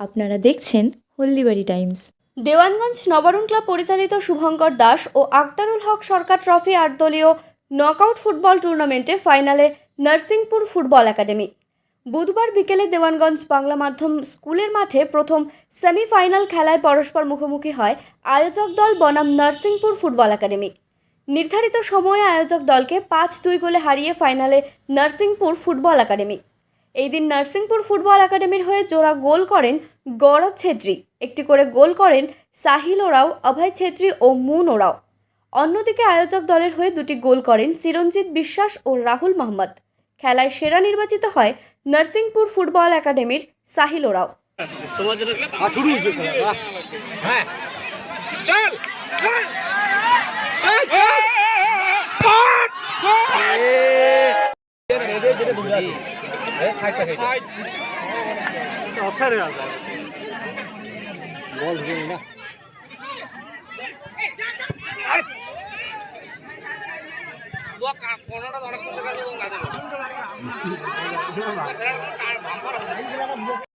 আপনারা দেখছেন Haldibari Times. Dewanganj Nabarun club পরিচালিত শুভঙ্কর দাস ও আক্তারুল হক সরকার ট্রফি আট দলীয় নকআউট ফুটবল টুর্নামেন্টে ফাইনালে নরসিংপুর ফুটবল একাডেমি বুধবার বিকেলে দেওয়ানগঞ্জ বাংলা মাধ্যম স্কুলের মাঠে প্রথম সেমিফাইনাল খেলায় পরস্পর মুখোমুখি হয় আয়োজক দল বনাম নরসিংপুর ফুটবল একাডেমি নির্ধারিত সময়ে আয়োজক দলকে পাঁচ দুই গোলে হারিয়ে ফাইনালে নরসিংপুর ফুটবল একাডেমি এই দিন নার্সিংপুর ফুটবল একাডেমির হয়ে জোড়া গোল করেন গৌরব ছেত্রী একটি করে গোল করেন সাহিল ওরাও অভয় ছেত্রী ও মুন ওরাও অন্যদিকে আয়োজক দলের হয়ে দুটি গোল করেন চিরঞ্জিত বিশ্বাস ও রাহুল মোহাম্মদ খেলায় সেরা নির্বাচিত হয় নার্সিংপুর ফুটবল একাডেমির সাহিল ওরাও বল ধরে না কোনটা